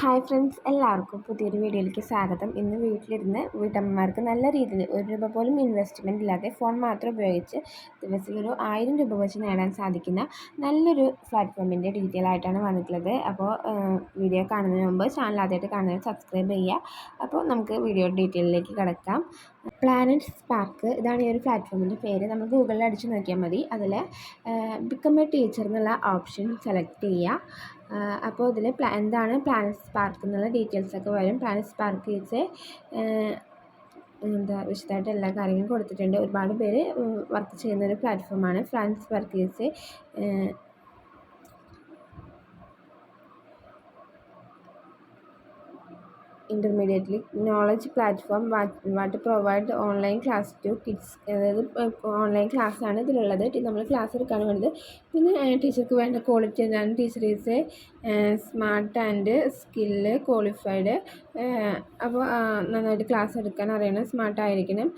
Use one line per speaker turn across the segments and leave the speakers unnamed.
Hi friends എല്ലാവർക്കും പുതിയൊരു വീഡിയോയിലേക്ക് സ്വാഗതം. ഇന്ന് വീട്ടിലിരുന്ന് വീട്ടമ്മമാർക്ക് നല്ല രീതിയിൽ ഒരു രൂപ പോലും ഇൻവെസ്റ്റ്മെന്റ് ഇല്ലാതെ ഫോൺ മാത്രം ഉപയോഗിച്ച് ദിവസത്തിൽ ഒരു ആയിരം രൂപ വെച്ച് നേടാൻ സാധിക്കുന്ന നല്ലൊരു പ്ലാറ്റ്ഫോമിന്റെ ഡീറ്റെയിൽ ആയിട്ടാണ് വന്നിട്ടുള്ളത്. അപ്പോൾ വീഡിയോ കാണുന്നതിന് മുമ്പ് ചാനൽ ആദ്യമായിട്ട് കാണുന്നത് സബ്സ്ക്രൈബ് ചെയ്യുക. അപ്പോൾ നമുക്ക് വീഡിയോ ഡീറ്റെയിലേക്ക് കിടക്കാം. പ്ലാനറ്റ് സ്പാർക്ക് ഇതാണ് ഈ ഒരു പ്ലാറ്റ്ഫോമിന്റെ പേര്. നമ്മൾ ഗൂഗിളിൽ അടിച്ച് നോക്കിയാൽ മതി. അതിൽ ബിക്കം എ ടീച്ചർ എന്നുള്ള ഓപ്ഷൻ സെലക്ട് ചെയ്യുക. അപ്പോൾ ഇതിൽ പ്ലാ എന്താണ് പ്ലാനറ്റ്സ് പാർക്ക് എന്നുള്ള ഡീറ്റെയിൽസൊക്കെ വരും. പ്ലാനറ്റ്സ് പാർക്ക് വെച്ച് എന്താ വിശദമായിട്ട് എല്ലാ കാര്യങ്ങളും കൊടുത്തിട്ടുണ്ട്. ഒരുപാട് പേര് വർക്ക് ചെയ്യുന്ന ഒരു പ്ലാറ്റ്ഫോമാണ്. France workers intermediately knowledge platform what provide online class to kids അതായത് ഓൺലൈൻ ക്ലാസ്സാണ് ഇതിലുള്ളത്. നമ്മൾ ക്ലാസ് എടുക്കാൻ വേണ്ടത്. പിന്നെ ടീച്ചർക്ക് വേണ്ട ക്വാളിറ്റി എന്താണ്? Teacher is smart and skill qualified അപ്പോൾ നന്നായിട്ട് ക്ലാസ് എടുക്കാൻ അറിയണം സ്മാർട്ട് ആയിരിക്കണം.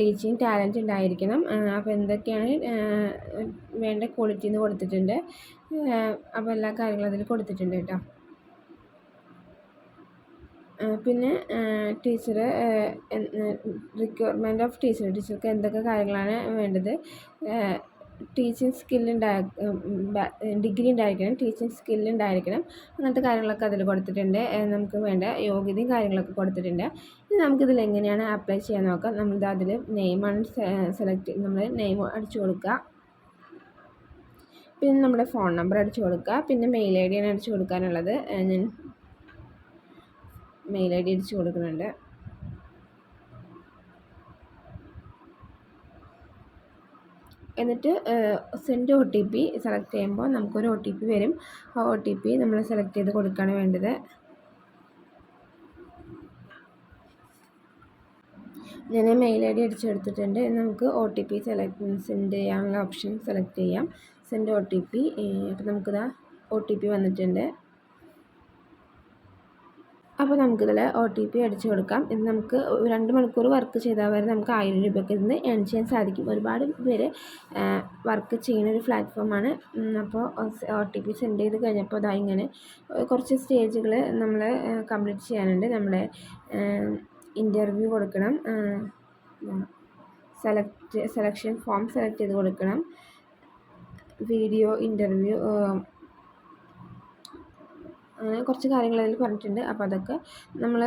ടീച്ചിങ് ടാലന്റ് ഉണ്ടായിരിക്കണം. അപ്പോൾ എന്തൊക്കെയാണ് വേണ്ട ക്വാളിറ്റി എന്ന് കൊടുത്തിട്ടുണ്ട്. അപ്പോൾ എല്ലാ കാര്യങ്ങളും അതിൽ കൊടുത്തിട്ടുണ്ട് കേട്ടോ. പിന്നെ ടീച്ചർ റിക്വയർമെന്റ് ഓഫ് ടീച്ചർ ടീച്ചർക്ക് എന്തൊക്കെ കാര്യങ്ങളാണ് വേണ്ടത്? ടീച്ചിങ് സ്കിൽ ഉണ്ടായ ഡിഗ്രി ഉണ്ടായിരിക്കണം ടീച്ചിങ് സ്കിൽ ഉണ്ടായിരിക്കണം. അങ്ങനത്തെ കാര്യങ്ങളൊക്കെ അതിൽ കൊടുത്തിട്ടുണ്ട്. നമുക്ക് വേണ്ട യോഗ്യതയും കാര്യങ്ങളൊക്കെ കൊടുത്തിട്ടുണ്ട്. ഇനി നമുക്കിതിൽ എങ്ങനെയാണ് അപ്ലൈ ചെയ്യാൻ നോക്കാം. നമ്മൾ അതിൽ നെയിമാണ് സെലക്ട് നമ്മൾ നെയിം അടിച്ചു കൊടുക്കുക. പിന്നെ നമ്മുടെ ഫോൺ നമ്പർ അടിച്ചു കൊടുക്കുക. പിന്നെ മെയിൽ ഐ ഡിയാണ് അടിച്ചു കൊടുക്കാനുള്ളത്. ഞാൻ മെയിൽ ഐ ഡി അടിച്ച് കൊടുക്കുന്നുണ്ട്. എന്നിട്ട് send O T P select ചെയ്യുമ്പോൾ നമുക്കൊരു ഒ ടി പി വരും. ആ ഒ ടി പി നമ്മൾ സെലക്ട് ചെയ്ത് കൊടുക്കുകയാണ് വേണ്ടത്. ഞാൻ മെയിൽ ഐ ഡി അടിച്ചെടുത്തിട്ടുണ്ട് നമുക്ക് O T P select send ചെയ്യാനുള്ള ഓപ്ഷൻ സെലക്ട് ചെയ്യാം. സെൻഡ് ഒ ടി പി അപ്പോൾ നമുക്കിതാ ഒ ടി പി വന്നിട്ടുണ്ട്. അപ്പോൾ നമുക്കിതിൽ ഒ ടി പി അടിച്ചു കൊടുക്കാം. ഇത് നമുക്ക് രണ്ട് മണിക്കൂർ വർക്ക് ചെയ്താൽ വരെ നമുക്ക് ആയിരം രൂപയ്ക്ക് ഇതിന് ഏൺ ചെയ്യാൻ സാധിക്കും. ഒരുപാട് പേര് വർക്ക് ചെയ്യുന്ന ഒരു പ്ലാറ്റ്ഫോമാണ് അപ്പോൾ ഒ ടി പി സെൻഡ് ചെയ്ത് കഴിഞ്ഞപ്പോൾ അതാ ഇങ്ങനെ കുറച്ച് സ്റ്റേജുകൾ നമ്മൾ കംപ്ലീറ്റ് ചെയ്യാനുണ്ട്. നമ്മളെ ഇന്റർവ്യൂ കൊടുക്കണം. സെലക്ട് സെലക്ഷൻ ഫോം സെലക്ട് ചെയ്ത് കൊടുക്കണം. വീഡിയോ ഇന്റർവ്യൂ അങ്ങനെ കുറച്ച് കാര്യങ്ങൾ അതിൽ പറഞ്ഞിട്ടുണ്ട്. അപ്പോൾ അതൊക്കെ നമ്മൾ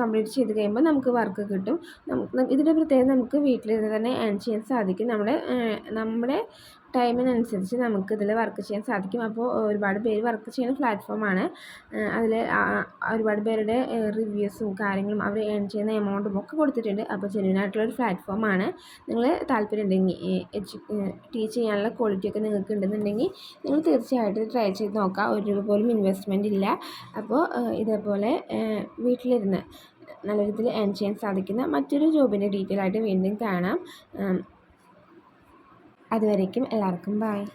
കംപ്ലീറ്റ് ചെയ്ത് കഴിയുമ്പോൾ നമുക്ക് വർക്ക് കിട്ടും. ഇതിന്റെ പ്രത്യേകത നമുക്ക് വീട്ടിലിരുന്ന് തന്നെ ഏൺ ചെയ്യാൻ സാധിക്കും. നമ്മുടെ നമ്മുടെ ടൈമിനനുസരിച്ച് നമുക്ക് ഇതിൽ വർക്ക് ചെയ്യാൻ സാധിക്കും. അപ്പോൾ ഒരുപാട് പേര് വർക്ക് ചെയ്യുന്ന പ്ലാറ്റ്ഫോമാണ് അതിൽ ഒരുപാട് പേരുടെ റിവ്യൂസും കാര്യങ്ങളും അവർ ഏൺ ചെയ്യുന്ന എമൗണ്ടും ഒക്കെ കൊടുത്തിട്ടുണ്ട്. അപ്പോൾ ജെന്യൂൻ ആയിട്ടുള്ളൊരു പ്ലാറ്റ്ഫോമാണ് നിങ്ങൾ താല്പര്യം ഉണ്ടെങ്കിൽ എഡ്യു ടീച്ച് ചെയ്യാനുള്ള ക്വാളിറ്റി ഒക്കെ നിങ്ങൾക്ക് ഉണ്ടെന്നുണ്ടെങ്കിൽ നിങ്ങൾ തീർച്ചയായിട്ടും ട്രൈ ചെയ്ത് നോക്കാം. ഒരു രൂപ പോലും ഇൻവെസ്റ്റ്മെന്റ് ഇല്ല. അപ്പോൾ ഇതേപോലെ വീട്ടിലിരുന്ന് നല്ല രീതിയിൽ ഏൺ ചെയ്യാൻ സാധിക്കുന്ന മറ്റൊരു ജോബിന്റെ ഡീറ്റെയിൽ ആയിട്ട് വീണ്ടും കാണാം. അതുവരേക്കും എല്ലാവർക്കും ബായ്